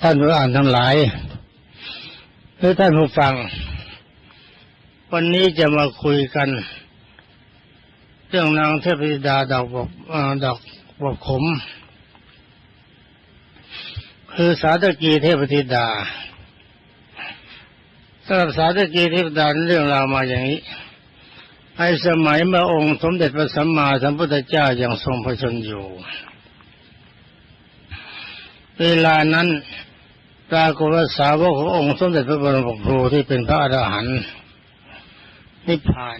ท่านผู้อ่านทั้งหลายหรือท่านผู้ฟัง วันนี้จะมาคุยกัน เรื่องนางเทพธิดาดอกบกดอกบกขม คือสาตกีเทพธิดาสำหรับสาตกีเทพธิดาเรื่องราวมาอย่างนี้ในสมัยเมื่อองค์สมเด็จพระสัมมาสัมพุทธเจ้ายังทรงพระชนอยู่ เวลานั้นปรากฏว่าสาวกขององค์สมเด็จพระบรมครูที่เป็นพระอรหันต์นิพพาน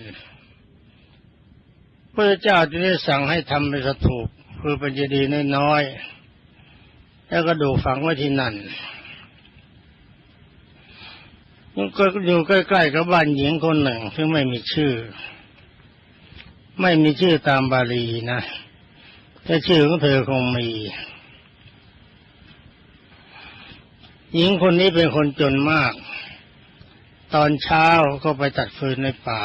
พระเจ้าจึงได้สั่งให้ทำเป็นสถูปคือเป็นเจดีย์น้อยๆแล้วก็ดูฝังไว้ที่นั่นก็อยู่ใกล้ๆกับบ้านหญิงคนหนึ่ง ซึ่งไม่มีชื่อ ไม่มีชื่อตามบาลีนะแต่ชื่อของเธอคงมี หญิงคนนี้เป็นคนจนมาก ตอนเช้าก็ไปตัดฟืนในป่า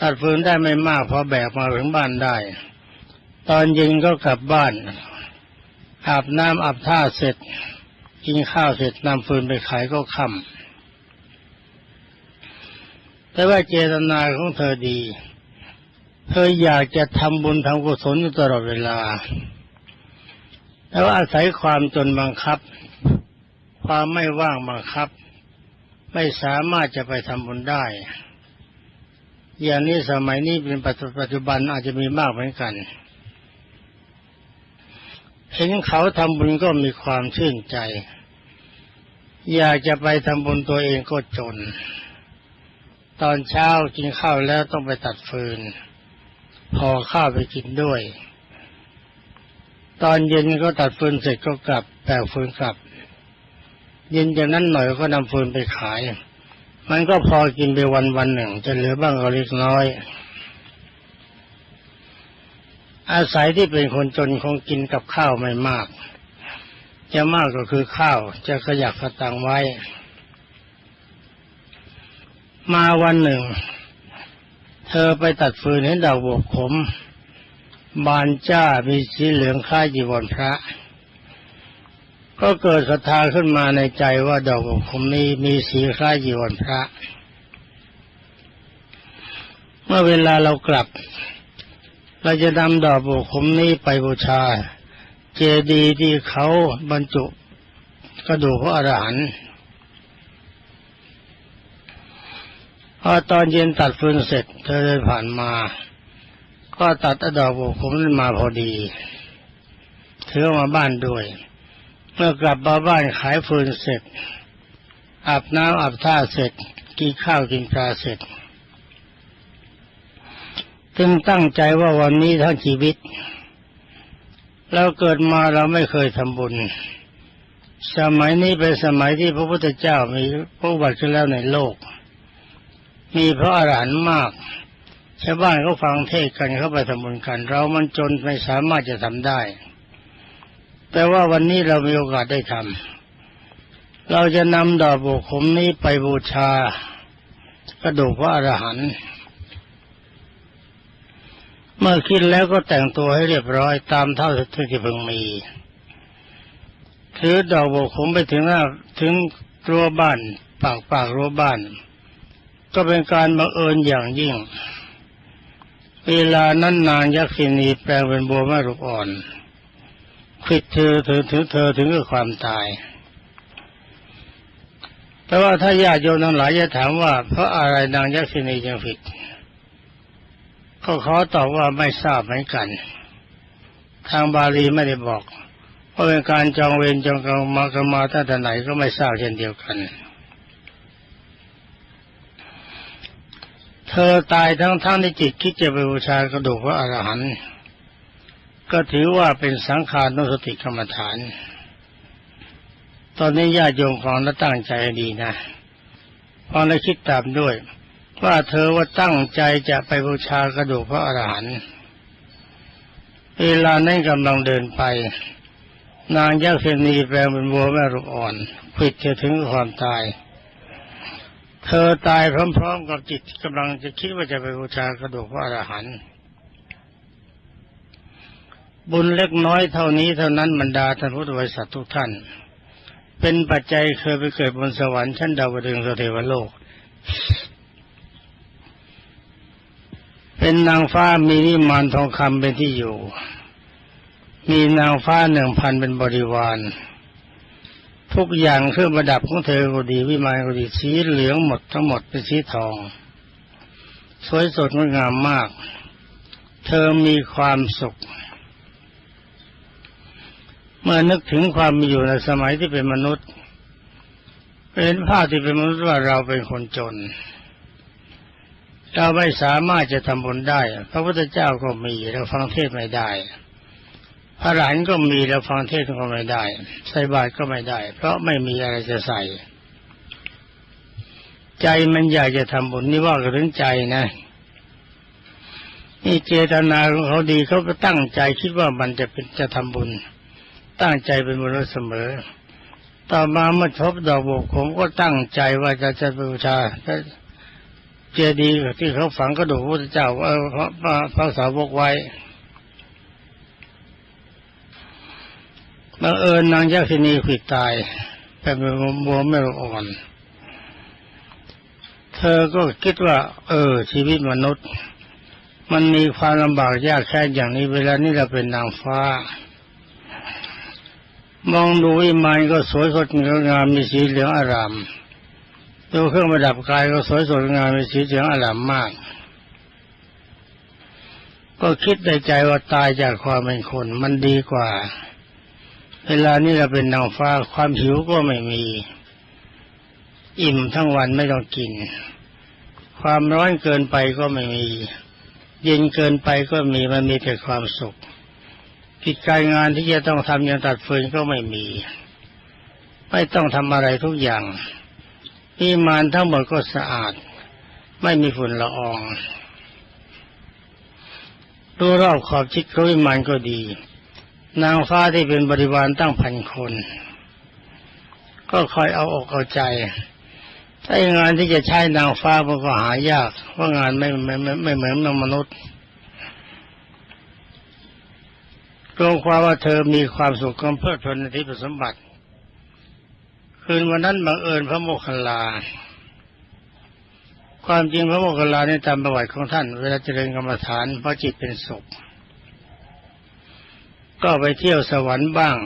ตัดฟืนได้ไม่มากพอแบกมาถึงบ้านได้ ตอนเย็นก็กลับบ้านอาบน้ำอาบท่าเสร็จ กินข้าวเสร็จนำฟืนไปขายก็ค่ำแต่ว่าเจตนาของเธอดี เธออยากจะทำบุญทำกุศลอยู่ตลอดเวลา แต่ว่าอาศัยความจนบังคับ ความไม่ว่างบังคับ ไม่สามารถจะไปทำบุญได้ อย่างนี้สมัยนี้เป็นปัจจุบันอาจจะมีมากเหมือนกัน เห็นเขาทำบุญก็มีความชื่นใจ อยากจะไปทำบุญตัวเองก็จน ตอนเช้ากินข้าวแล้วต้องไปตัดฟืน พอข้าวไปกินด้วย ตอนเย็นก็ตัดฟืนเสร็จก็กลับแปลฟืนกลับ เย็นจากนั้นหน่อยก็นำฟืนไปขาย มันก็พอกินไปวันวันหนึ่ง จะเหลือบ้างก็เล็กน้อย อาศัยที่เป็นคนจนคงกินกับข้าวไม่มาก จะมากก็คือข้าวจะขยักกระตังไว้ มาวันหนึ่ง เธอไปตัดฟืนเห็นดอกบวกขม บานจ้ามีสีเหลืองคล้ายจีวรพระ ก็เกิดศรัทธาขึ้นมาในใจว่าดอกบุคมนี้มีสีคล้ายยีวนพระ เมื่อเวลาเรากลับ เราจะนำดอกบุคมนี้ไปบูชา เจดีย์ที่เขาบรรจุกระดูกพระอรหันต์พอตอนเย็นตัดฟืนเสร็จ เธอเดินผ่านมา ก็ตัดดอกบุคมนั้นมาพอดีเธอมาบ้านด้วย เมื่อกลับมาบ้านขายฟืนเสร็จ อาบน้ำอาบท่าเสร็จ กินข้าวกินปลาเสร็จ จึงตั้งใจว่าวันนี้ทั้งชีวิตเราเกิดมาเราไม่เคยทำบุญ สมัยนี้เป็นสมัยที่พระพุทธเจ้ามีพระบัติขึ้นแล้วในโลก มีพระอรหันต์มากชาวบ้านเขาฟังเทศกันเขาไปทำบุญกัน เรามันจนไม่สามารถจะทำได้ แต่ว่าวันนี้เรามีโอกาสได้ทำเราจะนำดอกบุคมนี้ไปบูชากระดูกพระอรหันต์เมื่อคิดแล้วก็แต่งตัวให้เรียบร้อยตามเท่าที่เพิ่งมี ถือดอกบุคมไปถึงหน้าถึงรั้วบ้านปากปากรั้วบ้าน ก็เป็นการบังเอิญอย่างยิ่ง เวลานั้นนางยักษินีแปลงเป็นบัวแม่ลูกอ่อน ผิดเธอถึงถึงเธอถึงกับความตายแต่ว่าถ้าญาติโยมทั้งหลายจะถามว่า เพราะอะไรนางยักษินีจึงผิด ก็ขอตอบว่าไม่ทราบเหมือนกัน ทางบาลีไม่ได้บอกเพราะเป็นการจองเวรจองกรรมมากรรมาตั้งแต่ไหนก็ไม่ทราบเช่นเดียวกัน เธอตายทั้งทั้งในจิตคิดจะไปบูชากระดูกพระอรหันต์ ก็ถือว่าเป็นสังขารนุสติกรรมฐาน ตอนนี้ญาติโยมฟังและตั้งใจดีนะฟังและคิดตามด้วย ว่าเธอว่าตั้งใจจะไปบูชากระดูกพระอรหันต์เวลานั้นกำลังเดินไป นางยักษ์เสนีแปลงเป็นวัวแม่ลูกอ่อนผิดจะถึงความตาย เธอตายพร้อมๆกับจิตกำลังจะคิดว่าจะไปบูชากระดูกพระอรหันต์ บุญเล็กน้อยเท่านี้เท่านั้นบรรดาท่านพุทธบริษัททุกท่าน เป็นปัจจัยเคยไปเกิดบนสวรรค์ชั้นดาวดึงสเทวโลก เป็นนางฟ้ามีนิมานทองคำเป็นที่อยู่ มีนางฟ้าหนึ่งพันเป็นบริวาร ทุกอย่างเครื่องประดับของเธอก็ดีวิมานก็ดีสีเหลืองหมดทั้งหมดเป็นสีทอง สวยสดงดงามมาก เธอมีความสุข เมื่อนึกถึงความมีอยู่ในสมัยที่เป็นมนุษย์เป็นภาพที่เป็นมนุษย์ว่าเราเป็นคนจน เราไม่สามารถจะทำบุญได้ พระพุทธเจ้าก็มีเราฟังเทศไม่ได้ พระหลานก็มีเราฟังเทศก็ไม่ได้ ใส่บาตรก็ไม่ได้ เพราะไม่มีอะไรจะใส่ ใจมันอยากจะทำบุญนี่ว่ากันถึงใจนะนี่เจตนาของเขาดีเขาก็ตั้งใจคิดว่ามันจะเป็นจะทำบุญ ตั้งใจเป็นบุญเสมอ ต่อมาเมื่อทบดอกบกผมก็ตั้งใจว่าจะจะบูชาเจดีย์ที่เขาฝังกระดูกพระพุทธเจ้าเออพระพระพระสาวกไว้บังเอิญนางยักษินีขิดตายเป็นบัวไม่อ่อน เธอก็คิดว่า เออ ชีวิตมนุษย์ มันมีความลำบากยากแค่อย่างนี้เวลานี้เราเป็นนางฟ้า มองดูวิมานก็สวยสดงามมีสีเหลืองอารามดูเครื่องประดับกายก็สวยสดงามมีสีเหลืองอารามมาก ก็คิดในใจว่าตายจากความเป็นคนมันดีกว่า เวลานี้เราเป็นนางฟ้าความหิวก็ไม่มี อิ่มทั้งวันไม่ต้องกิน ความร้อนเกินไปก็ไม่มี เย็นเกินไปก็มีมันมีแต่ความสุข กิจการงานที่จะต้องทำอย่างตัดฟืนก็ไม่มี ไม่ต้องทำอะไรทุกอย่างวิมานทั้งหมดก็สะอาด ไม่มีฝุ่นละอองดูรอบขอบชิดเขาวิมานก็ดี นางฟ้าที่เป็นบริวารตั้งพันคน ก็คอยเอาอกเอาใจถ้างานที่จะใช้นางฟ้ามันก็หายากเพราะงานไม่ไม่ไม่ไม่เหมือนมนุษย์ รวมความว่าเธอมีความสุขความเพลิดเพลินในที่ประสมบัติ คืนวันนั้นบังเอิญพระโมคคัลลา ความจริงพระโมคคัลลาในตามประวัติของท่าน เวลาเจริญกรรมฐานเพราะจิตเป็นสุข ก็ไปเที่ยวสวรรค์บ้าง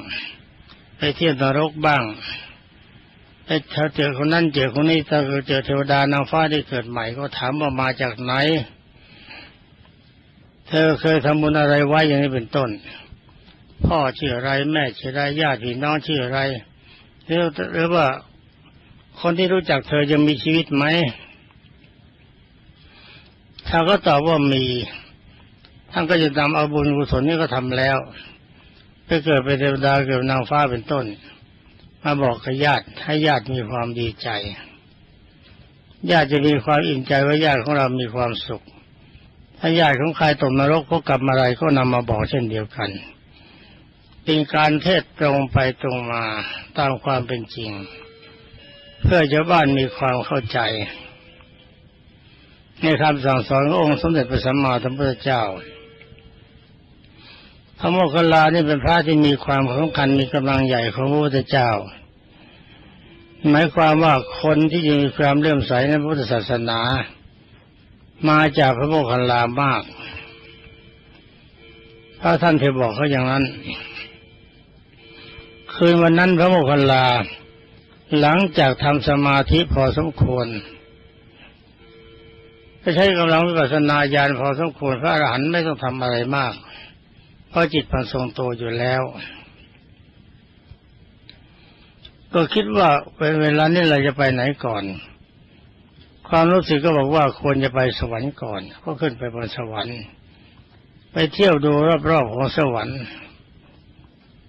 ไปเที่ยวนรกบ้างไปเจอคนนั้นเจอคนนี้ถ้าเจอเทวดานางฟ้าที่เกิดใหม่ก็ถามว่ามาจากไหน เธอเคยทำบุญอะไรไว้อย่างนี้เป็นต้น พ่อชื่ออะไร แม่ชื่ออะไรญาติพี่น้องชื่ออะไรหรือหรือว่าคนที่รู้จักเธอยังมีชีวิตไหมถ้าก็ตอบว่ามี ท่านก็จะนำเอาบุญกุศลนี้ก็ทำแล้วไปเกิดเป็นเทวดาเกิดนางฟ้าเป็นต้น มาบอกกับญาติให้ญาติมีความดีใจ ญาติจะมีความอิ่มใจว่าญาติของเรามีความสุข ถ้าญาติของใครตกนรกพวกลับมาอะไรก็นำมาบอกเช่นเดียวกัน เป็นการเทศตรงไปตรงมาตามความเป็นจริง เพื่อชาวบ้านมีความเข้าใจ ในคำสั่งสอนขององค์สมเด็จพระสัมมาสัมพุทธเจ้าพระโมคคัลลานี่เป็นพระที่มีความสำคัญมีกำลังใหญ่ของพระพุทธเจ้า หมายความว่าคนที่มีความเลื่อมใสในพระพุทธศาสนา มาจากพระโมคคัลลามาก ถ้าท่านเคยบอกเขาอย่างนั้น คืนวันนั้นพระโมคคัลลา หลังจากทำสมาธิพอสมควรก็ใช้กำลังวิปัสสนาญาณพอสมควรพระอรหันต์ไม่ต้องทำอะไรมาก เพราะจิตมันทรงตัวอยู่แล้ว ก็คิดว่าเวลานี้เราจะไปไหนก่อน ความรู้สึกก็บอกว่าควรจะไปสวรรค์ก่อน ก็ขึ้นไปบนสวรรค์ ไปเที่ยวดูรอบๆของสวรรค์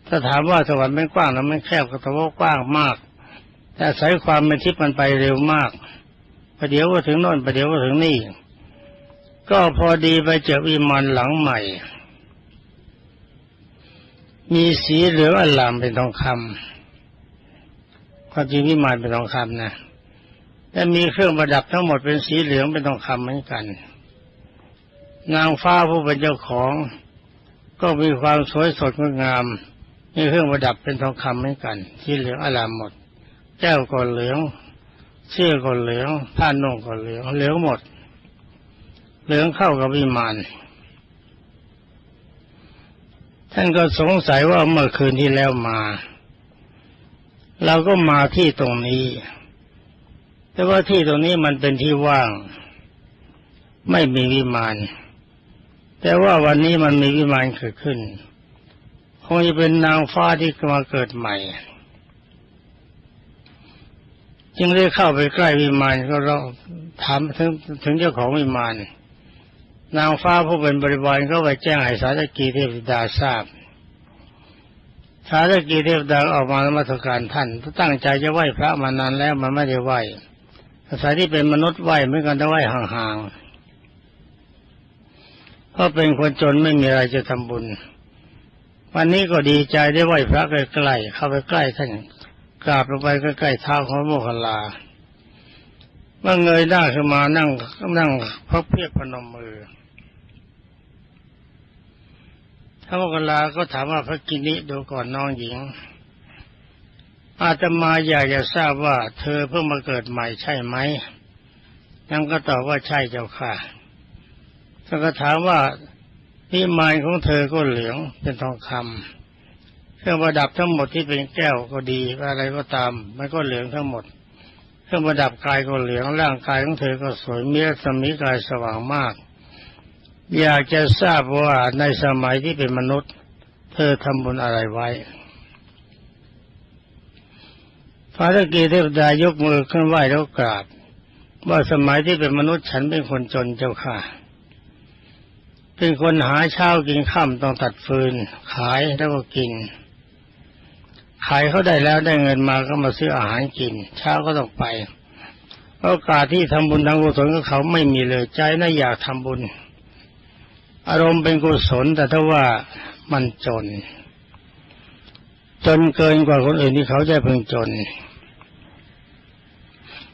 ถ้าถามว่าสวรรค์มันกว้างแล้วมันแคบก็ถือว่ากว้างมาก แต่สายความเป็นทิพย์มันไปเร็วมากประเดี๋ยวก็ถึงโน่นประเดี๋ยวก็ถึงนี่ ก็พอดีไปเจอวิมานหลังใหม่ มีสีเหลืองอลามเป็นทองคำความจริงวิมานเป็นทองคำนะและมีเครื่องประดับทั้งหมดเป็นสีเหลืองเป็นทองคำเหมือนกัน นางฟ้าผู้เป็นเจ้าของ ก็มีความสวยสดงดงาม มีเครื่องประดับเป็นทองคำเหมือนกัน ที่เหลืองอลามหมด แก้วก็เหลือง เสื้อก็เหลือง ผ้านุ่งก็เหลือง เหลืองหมด เหลืองเข้ากับวิมาน ท่านก็สงสัยว่าเมื่อคืนที่แล้วมา เราก็มาที่ตรงนี้ แต่ว่าที่ตรงนี้มันเป็นที่ว่าง ไม่มีวิมาน แต่ว่าวันนี้มันมีวิมานเกิดขึ้น คงจะเป็นนางฟ้าที่มาเกิดใหม่ จึงได้เข้าไปใกล้วิมานก็เราถามถึงถึงเจ้าของวิมาน นางฟ้าผู้เป็นบริวารก็ไปแจ้งให้สาธกีเทพดาทราบสาธกีเทพดาออกมาละมาตรการท่านตั้งใจจะไหว้พระมานานแล้วมันไม่ได้ไหว้อาศัยที่เป็นมนุษย์ไหว้เหมือนกันแต่ไหว้ห่างๆเพราะเป็นคนจนไม่มีอะไรจะทำบุญ วันนี้ก็ดีใจได้ไหวพระใกล้ๆเข้าไปใกล้ท่านกราบลงไปใกล้ๆเท้าของโมคคัลลาเมื่อเงยหน้าขึ้นมานั่งนั่งพับเพียบพนมมือท่านโมคคัลลาก็ถามว่าพระกินิดูก่อนน้องหญิง อาตมาอยากจะทราบว่า เธอเพิ่งมาเกิดใหม่ใช่ไหมยังก็ตอบว่าใช่เจ้าค่ะท่านก็ถามว่า พิมานของเธอก็เหลืองเป็นทองคำเครื่องประดับทั้งหมดที่เป็นแก้วก็ดีอะไรก็ตาม มันก็เหลืองทั้งหมด เครื่องประดับกายก็เหลืองร่างกายของเธอก็สวยมีรัศมีกายสว่างมาก อยากจะทราบว่าในสมัยที่เป็นมนุษย์ เธอทำบุญอะไรไว้พระตะกีเทพดายกมือขึ้นไหว้แล้วกราบว่าสมัยที่เป็นมนุษย์ฉันเป็นคนจนเจ้าค่ะ เป็นคนหาเช้ากินข้ามต้องตัดฟืน ขายแล้วก็กิน ขายเขาได้แล้วได้เงินมาก็มาซื้ออาหารกิน เช้าก็ต้องไปโอกาสที่ทำบุญทางกุศลกับเขาไม่มีเลยใจน่าอยากทำบุญ อารมณ์เป็นกุศลแต่ถ้าว่ามันจน จนเกินกว่าคนอื่นที่เขาจะพึงจน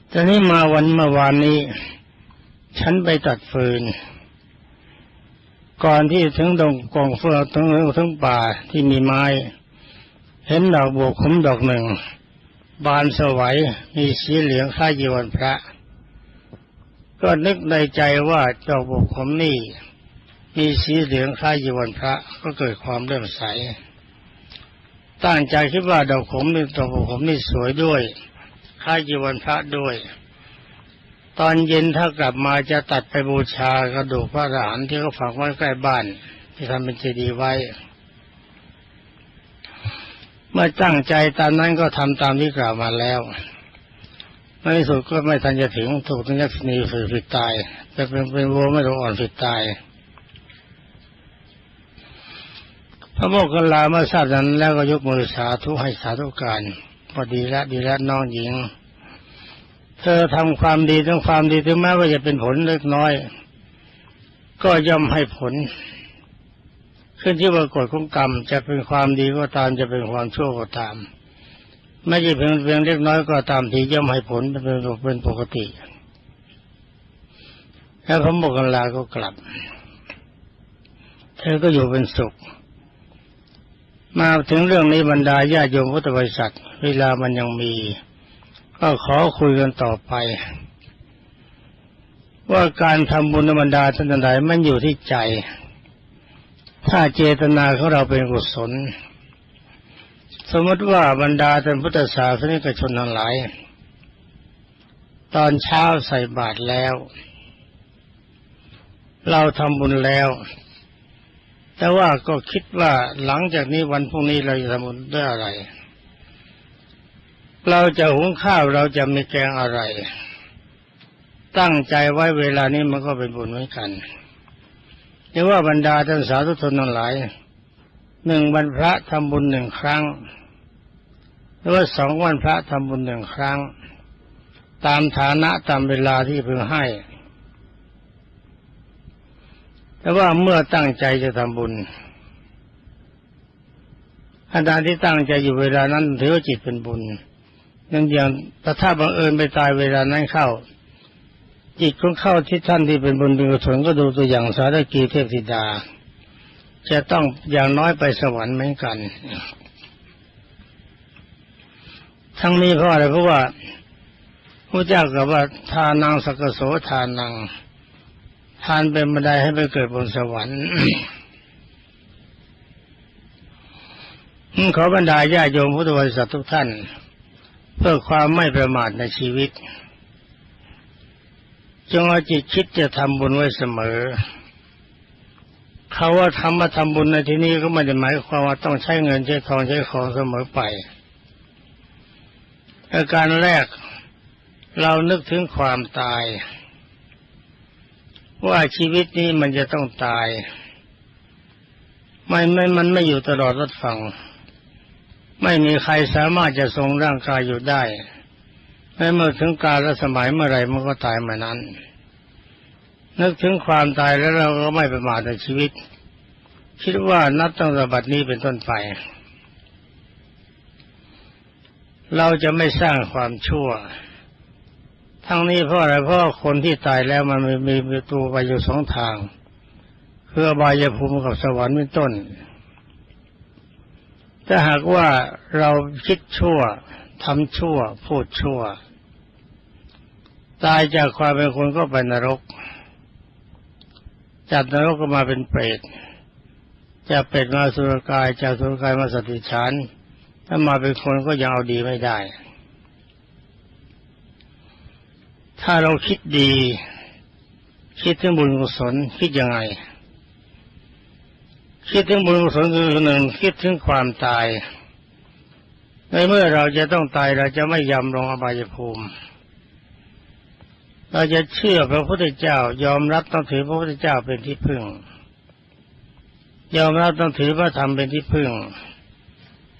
แต่นี้มาวันเมื่อวานนี้ ฉันไปตัดฟืน ก่อนที่ถึงดงกองเฟืองถึงถึงป่าที่มีไม้ เห็นดอกบัวขมดอกหนึ่ง บานสวัยมีสีเหลืองคล้ายยีวันพระ ก็นึกในใจว่าดอกบัวขมนี่ มีสีเหลืองคล้ายยีวันพระ ก็เกิดความเลื่มใส ตั้งใจคิดว่าดอกขมนี่ดอกบัวขมนี่สวยด้วยคล้ายจีวันพระด้วย ตอนเย็นถ้ากลับมาจะตัดไปบูชากระดูกพระอรหันต์ที่เขาฝังไว้ใกล้บ้าน ที่ทำเป็นเจดีย์ไว้ เมื่อตั้งใจตามนั้นก็ทำตามที่กล่าวมาแล้วในที่สุดก็ไม่ทันจะถึงถูกทันยักษ์นีฝืนผิดตายจะเป็นเป็นวัวไม่ต้องอ่อนผิดตาย พระโมกขลาเมื่อทราบนั้นแล้วก็ยกมือสาธุให้สาธุการพอดีแล้วดีแล้วน้องหญิง เธอทำความดีทั้งความดีถึงแม้ว่าจะเป็นผลเล็กน้อย ก็ย่อมให้ผล ขึ้นที่ว่ากฎของกรรม จะเป็นความดีก็ตามจะเป็นความชั่วก็ตาม ไม่ใช่เพียงเพียงเล็กน้อยก็ตามที่ย่อมให้ผลเป็นเป็นปกติแล้วพระโมกขลาก็กลับ เธอก็อยู่เป็นสุข มาถึงเรื่องนี้บรรดาญาโยมพุทธบริษัท เวลามันยังมี ก็ขอคุยกันต่อไป ว่าการทำบุญบรรดาท่านใดมันอยู่ที่ใจ ถ้าเจตนาของเราเป็นกุศล สมมติว่าบรรดาท่านพุทธศาสนิกชนทั้งหลาย ตอนเช้าใส่บาตรแล้ว เราทำบุญแล้วแต่ว่าก็คิดว่าหลังจากนี้วันพรุ่งนี้เราจะทำบุญด้วยอะไร เราจะหุงข้าวเราจะมีแกงอะไร ตั้งใจไว้เวลานี้มันก็เป็นบุญเหมือนกันเรียกว่าบรรดาท่านสาธุชนทั้งหลายหนึ่งวันพระทำบุญหนึ่งครั้ง หรือว่าสองวันพระทำบุญหนึ่งครั้ง ตามฐานะตามเวลาที่พึงให้ แต่ว่าเมื่อตั้งใจจะทำบุญอาจารย์ที่ตั้งใจอยู่เวลานั้นถือว่าจิตเป็นบุญ นั่นอย่างแต่ถ้าบังเอิญไปตายเวลานั้นเข้า จิตของเข้าที่ท่านที่เป็นบุญเป็นกุศลก็ดูตัวอย่างสารกีเทพธิดา จะต้องอย่างน้อยไปสวรรค์เหมือนกัน ทั้งนี้เพราะอะไรเพราะว่าพระเจ้ากับว่าทานังสกโสทานัง ทานเป็นบันไดให้ไปเกิดบนสวรรค์ขอบรรดาญาโยมพุทธบริษัททุกท่าน เพื่อความไม่ประมาทในชีวิต จงเอาจิตคิดจะทำบุญไว้เสมอเขาว่าทำมาทำบุญในที่นี้ก็ไม่ได้หมายความว่าต้องใช้เงินใช้ทองใช้ของเสมอไปอาการแรกเรานึกถึงความตาย ว่าชีวิตนี้มันจะต้องตาย ไม่ไม่มันไม่อยู่ตลอดรถฟัง ไม่มีใครสามารถจะทรงร่างกายอยู่ได้แม้เมื่อถึงกาลสมัยเมื่อไรมันก็ตายเมื่อนั้น นึกถึงความตายแล้วเราก็ไม่ประมาทในชีวิต คิดว่านับตั้งแต่บัดนี้เป็นต้นไป เราจะไม่สร้างความชั่ว ทั้งนี้เพราะอะไรเพราะคนที่ตายแล้วมันมีมีประตูไปอยู่สองทาง คืออบายภูมิกับสวรรค์เป็นต้น ถ้าหากว่าเราคิดชั่วทำชั่ว พูดชั่ว ตายจากความเป็นคนก็ไปนรก จากนรกก็มาเป็นเปรตจะเป็ดมาสุรกายจากสุรกายมาสติฉานถ้ามาเป็นคนก็ยังเอาดีไม่ได้ ถ้าเราคิดดี คิดถึงบุญกุศลคิดยังไง คิดถึงบุญกุศลคือหนึ่งคิดถึงความตาย ในเมื่อเราจะต้องตายเราจะไม่ยำลงอบายภูมิ เราจะเชื่อพระพุทธเจ้ายอมรับต้องถือพระพุทธเจ้าเป็นที่พึ่ง ยอมรับต้องถือพระธรรมเป็นที่พึ่ง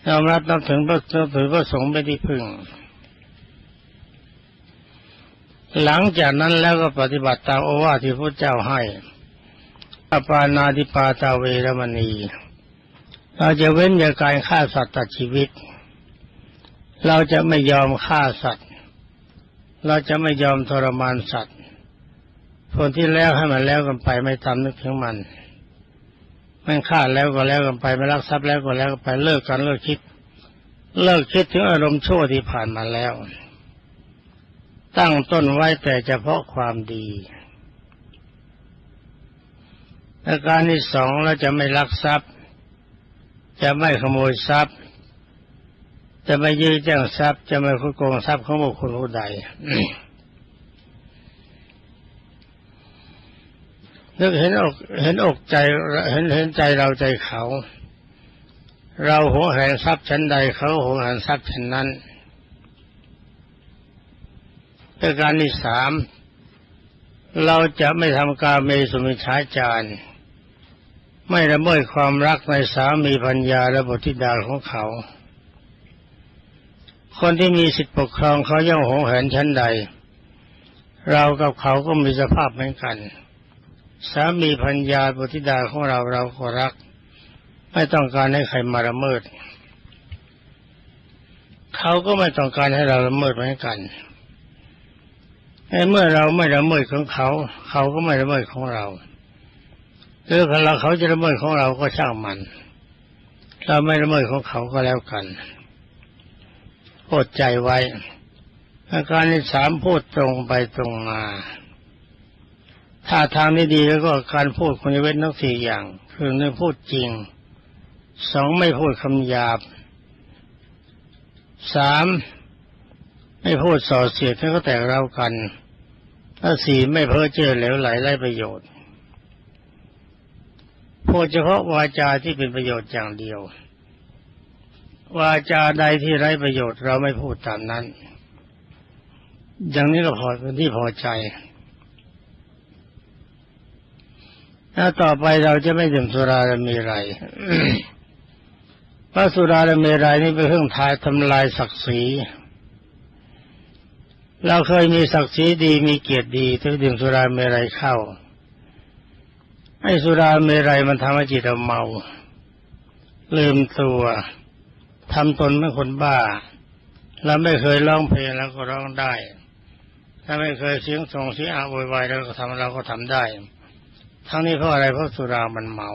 ยอมรับต้องถึงพระต้องถือพระสงฆ์เป็นที่พึ่ง หลังจากนั้นแล้วก็ปฏิบัติตามโอวาทที่พระเจ้าให้ อปานาติปาตาเวรมณี เราจะเว้นจากการฆ่าสัตว์ตัดชีวิต เราจะไม่ยอมฆ่าสัตว์ เราจะไม่ยอมทรมานสัตว์ผลที่แล้วให้มันแล้วกันไปไม่ทำนึกถึงมันไม่ฆ่าแล้วก็แล้วกันไปไม่รักทรัพย์แล้วก็แล้วกันไปเลิกกันเลิกคิด เลิกคิดถึงอารมณ์ชั่วที่ผ่านมาแล้ว ตั้งต้นไว้แต่เฉพาะความดี อาการที่สองเราจะไม่ลักทรัพย์ จะไม่ขโมยทรัพย์ จะไม่ยื้อแจ้งทรัพย์ จะไม่คุโกงทรัพย์ของบุคคลผู้ใดนึกเห็นอกเห็นอกใจเห็นเห็นใจเราใจเขา เราหวงแหนทรัพย์ชั้นใดเขาหวงแหนทรัพย์ชั้นนั้นประการที่สามเราจะไม่ทำการเมสุมิชาจาร ไม่ละเมิดความรักในสามีพัญญาและบุตรธิดาของเขา คนที่มีสิทธิปกครองเขาย่อมหงแหนชั้นใด เรากับเขาก็มีสภาพเหมือนกัน สามีพัญญาบุตรธิดาของเราเราก็รัก ไม่ต้องการให้ใครมาละเมิด เขาก็ไม่ต้องการให้เราละเมิดเหมือนกันเมื่อเราไม่ละเมิดของเขา เขาก็ไม่ละเมิดของเรา หรือเราเขาจะละเมิดของเราก็ช่างมัน เราไม่ละเมิดของเขาก็แล้วกันอดใจไว้อาการที่สามพูดตรงไปตรงมา ถ้าทางนี้ดีแล้วก็การพูดคนจะเว้นทั้งสี่อย่าง คือหนึ่งพูดจริง สองไม่พูดคำหยาบ สามไม่พูดส่อเสียดให้เขาแตกเรากัน ถ้าสี่ไม่เพ้อเจ้อเหลวไหลไร้ประโยชน์ พูดเฉพาะวาจาที่เป็นประโยชน์อย่างเดียว วาจาใดที่ไร้ประโยชน์เราไม่พูดตามนั้น อย่างนี้ก็พอเป็นที่พอใจถ้าต่อไปเราจะไม่ดื่มสุราและมีไรเพราะสุราและมีไรนี่เป็นเครื่องทายทำลายศักดิ์ศรีเราเคยมีศักดิ์ศรีดีมีเกียรติดีถ้าดื่มสุราเมรัยเข้า ไอ้สุราเมรัยมันทำให้จิตเราเมา ลืมตัวทำตนเป็นคนบ้าแล้วไม่เคยร้องเพลงแล้วก็ร้องได้ ถ้าไม่เคยเสียงส่งเสียงอาวยวายแล้วก็ทำเราก็ทำได้ ทั้งนี้เพราะอะไรเพราะสุรามันเมา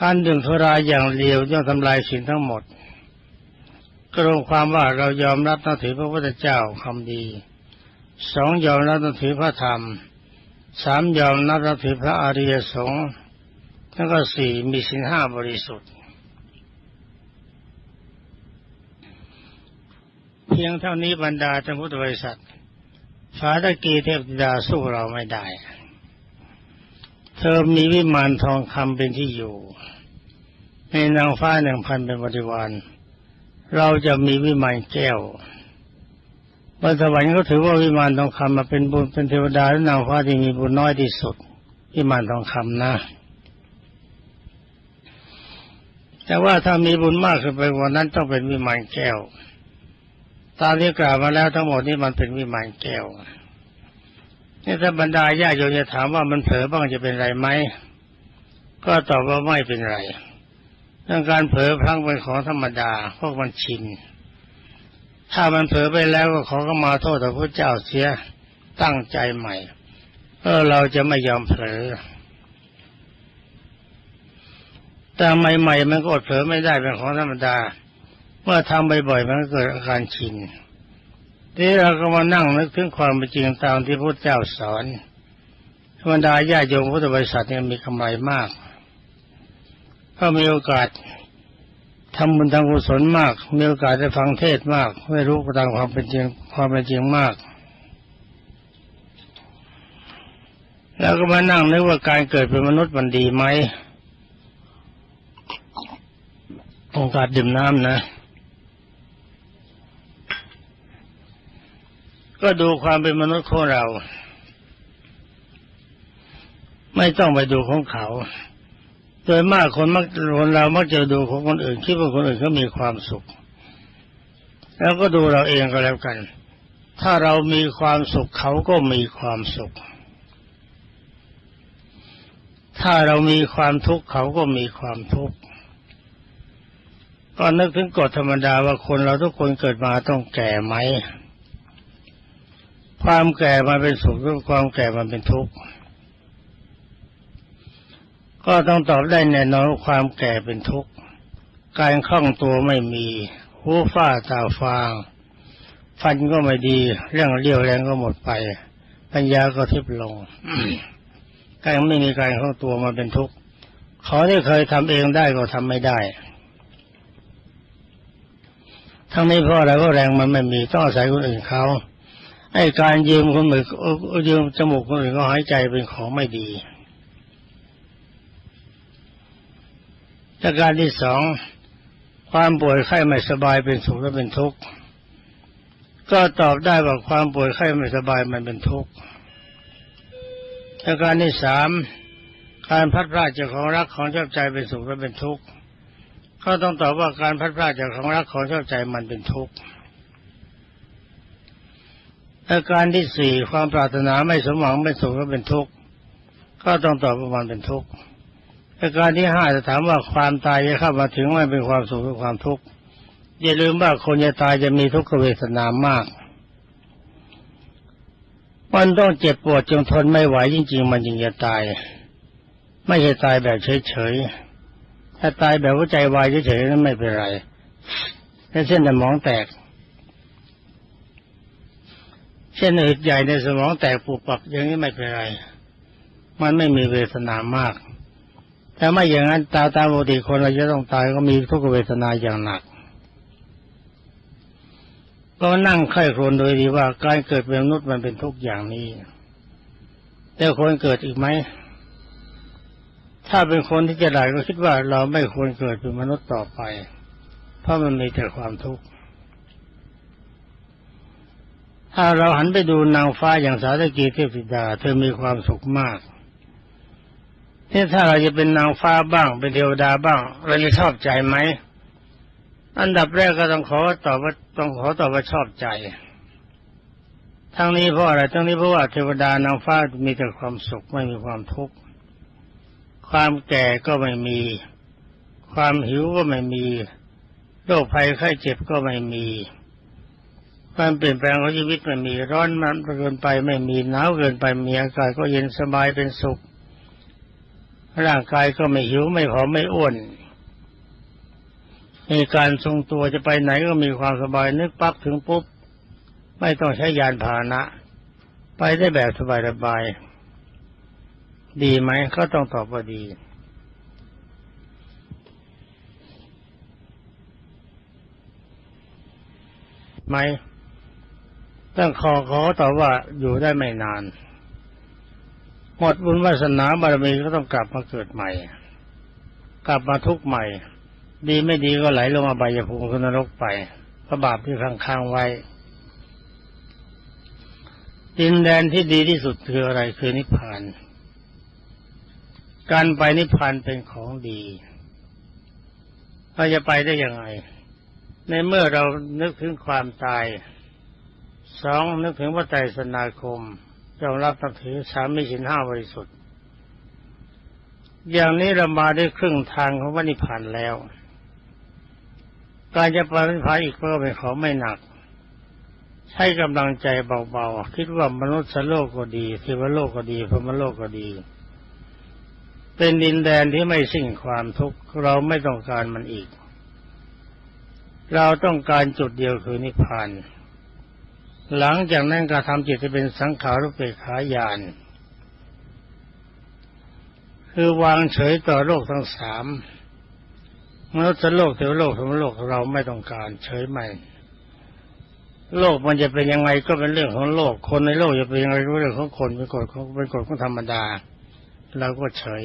การดื่มสุราอย่างเลียวย่อมทำลายสิ่งทั้งหมด กระงความว่าเรายอมรับนับถือพระพุทธเจ้าคำดี สองยอมรับนับถือพระธรรมสามยอมรับนับถือพระอริยสงฆ์แล้วก็สี่มีสินห้าบริสุทธิ์ เพียงเท่านี้บรรดาท่านพุทธบริษัทสาตะกีเทพธิดาสู้เราไม่ได้ เธอมีวิมานทองคำเป็นที่อยู่ในนางฟ้าหนึ่งพันเป็นบริวาร เราจะมีวิมานแก้ว บนสวรรค์ก็ถือว่าวิมานทองคำมาเป็นบุญเป็นเทวดาและนางฟ้าที่มีบุญน้อยที่สุด วิมานทองคำนะ แต่ว่าถ้ามีบุญมากขึ้นไปกว่านั้นต้องเป็นวิมานแก้ว ตามที่กล่าวมาแล้วทั้งหมดนี้มันเป็นวิมานแก้วนี่ถ้าบรรดาญาโยมจะถามว่ามันเผลอบ้างจะเป็นไรไหมก็ตอบว่าไม่เป็นไรเรื่องการเผลอพลั้งเป็นของธรรมดาพวกมันชิน ถ้ามันเผลอไปแล้วก็ขอก็มาโทษต่อพระเจ้าเสียตั้งใจใหม่เออเราจะไม่ยอมเผลอแต่ใหม่ๆมันก็อดเผลอไม่ได้เป็นของธรรมดา เมื่อทำบ่อยๆมันก็เกิดอาการชินทีเราก็มานั่งนึกถึงความเป็นจริงตามที่พระเจ้าสอนธรรมดาญาโยมพุทธบริษัทเนี่ยมีกำไรมากก็มีโอกาส ทำบุญทางกุศลมาก มีโอกาสได้ฟังเทศมากไม่รู้ตามความเป็นจริงความเป็นจริงมาก แล้วก็มานั่งนึกว่าการเกิดเป็นมนุษย์มันดีไหมโอกาสดื่มน้ำนะ ก็ดูความเป็นมนุษย์ของเรา ไม่ต้องไปดูของเขา โดยมากคนมักคนเรามักจะดูของคนอื่นคิดว่าคนอื่นเขามีความสุข แล้วก็ดูเราเองก็แล้วกัน ถ้าเรามีความสุขเขาก็มีความสุข ถ้าเรามีความทุกข์เขาก็มีความทุกข์ก็นึกถึงกฎธรรมดาว่าคนเราทุกคนเกิดมาต้องแก่ไหม ความแก่มาเป็นสุขหรือความแก่มาเป็นทุกข์ ก็ต้องตอบได้แน่นอนความแก่เป็นทุกข์ การคล่องตัวไม่มีหูฝ้าตาฟาง ฟันก็ไม่ดีเรื่องเลี้ยวแรงก็หมดไป ปัญญาก็ทิบลงการไม่มีการคล่องตัวมาเป็นทุกข์ขอที่เคยทำเองได้ก็ทำไม่ได้ ทั้งนี้เพราะอะไรก็แรงมันไม่มีต้องอาศัยคนอื่นเขาไอ้การยืมคนอื่นยืมจมูกคนอื่นก็หายใจเป็นของไม่ดี จากการที่สองความป่วยไข้ไม่สบายเป็นสุขและเป็นทุกข์ก็ตอบได้ว่าความป่วยไข้ไม่สบายมันเป็นทุกข์จากการที่สามการพัดพลาดจากของรักของชอบใจเป็นสุขและเป็นทุกข์ก็ต้องตอบว่าการพัดพลาดจากของรักของชอบใจมันเป็นทุกข์อาการที่สี่ความปรารถนาไม่สมหวังไม่สุขก็เป็นทุกข์ก็ต้องตอบว่ามันเป็นทุกข์ อาการที่ห้าจะถามว่าความตายจะเข้ามาถึงไมันเป็นความสุขหรือความทุกข์อย่าลืมว่าคนจะตายจะมีทุกขเวทนามาก มันต้องเจ็บปวดจนทนไม่ไหวจริง ๆ มันจึงจะตาย ไม่ใช่ตายแบบเฉยๆถ้าตายแบบหัวใจวายเฉยๆนั้นไม่เป็นไรแค่เส้นสมองแตกเส้นอืดใหญ่ในสมองแตกปุบปับอย่างนี้ไม่เป็นไร มันไม่มีเวทนามาก แต่ไม่อย่างนั้นตาตามปกติคนเราจะต้องตายก็มีทุกขเวทนาอย่างหนัก ก็นั่งไข้ครวนโดยดีว่าการเกิดเป็นมนุษย์มันเป็นทุกอย่างนี้ แต่คนเกิดอีกไหม ถ้าเป็นคนที่จะได้ก็คิดว่าเราไม่ควรเกิดเป็นมนุษย์ต่อไป เพราะมันมีแต่ความทุกข์ ถ้าเราหันไปดูนางฟ้าอย่างสาธกีเทพธิดา เธอมีความสุขมาก ที่ถ้าเราจะเป็นนางฟ้าบ้าง เป็นเทวดาบ้าง เราจะชอบใจไหม อันดับแรกก็ต้องขอตอบว่าต้องขอตอบว่าชอบใจ ทั้งนี้เพราะอะไร ทั้งนี้เพราะว่าเทวดานางฟ้ามีแต่ความสุขไม่มีความทุกข์ ความแก่ก็ไม่มี ความหิวก็ไม่มีโรคภัยไข้เจ็บก็ไม่มีความเปลี่ยนแปลงของชีวิตไม่มีร้อนมันเกินไปไม่มีหนาวเกินไปมีอากาศก็เย็นสบายเป็นสุข ร่างกายก็ไม่หิวไม่ผอมไม่อ้วน มีการทรงตัวจะไปไหนก็มีความสบายนึกปั๊บถึงปุ๊บ ไม่ต้องใช้ยานพาหนะ ไปได้แบบสบายๆดีไหมก็ต้องตอบว่าดี ไหมต้องขอขอตอบว่าอยู่ได้ไม่นาน หมดบุญวาสนาบารมีก็ต้องกลับมาเกิดใหม่ กลับมาทุกข์ใหม่ ดีไม่ดีก็ไหลลงมาใบยภูมินรกไปพระบาปที่ค้างๆไว้ ดินแดนที่ดีที่สุดคืออะไรคือนิพพาน การไปนิพพานเป็นของดีเราจะไปได้ยังไง ในเมื่อเรานึกถึงความตาย สองนึกถึงพระไตรสนาคม ยอมรับนับถือสามมิสินห้าบริสุทธิ์ อย่างนี้เรามาได้ครึ่งทางของวันิพพานแล้ว การจะไปนิพพานอีกก็เป็นของไม่หนัก ใช้กำลังใจเบาๆ คิดว่ามนุษย์โลกก็ดีเทวโลกก็ดีพรมโลกก็ดี เป็นดินแดนที่ไม่สิ้นความทุกข์เราไม่ต้องการมันอีก เราต้องการจุดเดียวคือนิพพาน หลังจากนั้นการทำจิตจะเป็นสังขารุปเปกขาญาณคือวางเฉยต่อโลกทั้งสามมนุษย์โลกเทวโลกพรหมโลกเราไม่ต้องการเฉยไม่ โลกมันจะเป็นยังไงก็เป็นเรื่องของโลก คนในโลกจะเป็นยังไงก็เรื่องของคนเป็นกฎของเป็นกฎของธรรมดาเราก็เฉย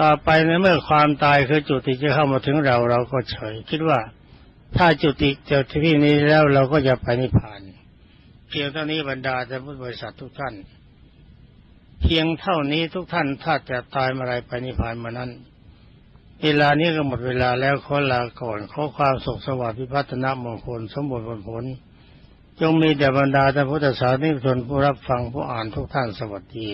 ต่อไปในเมื่อความตายคือจุติจะเข้ามาถึงเราเราก็เฉย คิดว่า ถ้าจุติเจอที่นี้แล้วเราก็จะไปนิพพานเพียงเท่านี้บรรดาแต่พุทธบริษัททุกท่าน เพียงเท่านี้ทุกท่านถ้าจะตายเมื่อไรไปนิพพานเมื่อนั้น เวลานี้ก็หมดเวลาแล้วขอลาก่อนขอความสุขสวัสดิ์พิพัฒนามงคลสมบูรณ์ผลผลจงมีแด่บรรดาท่านพุทธศาสนิกชนผู้รับฟังผู้อ่านทุกท่านสวัสดี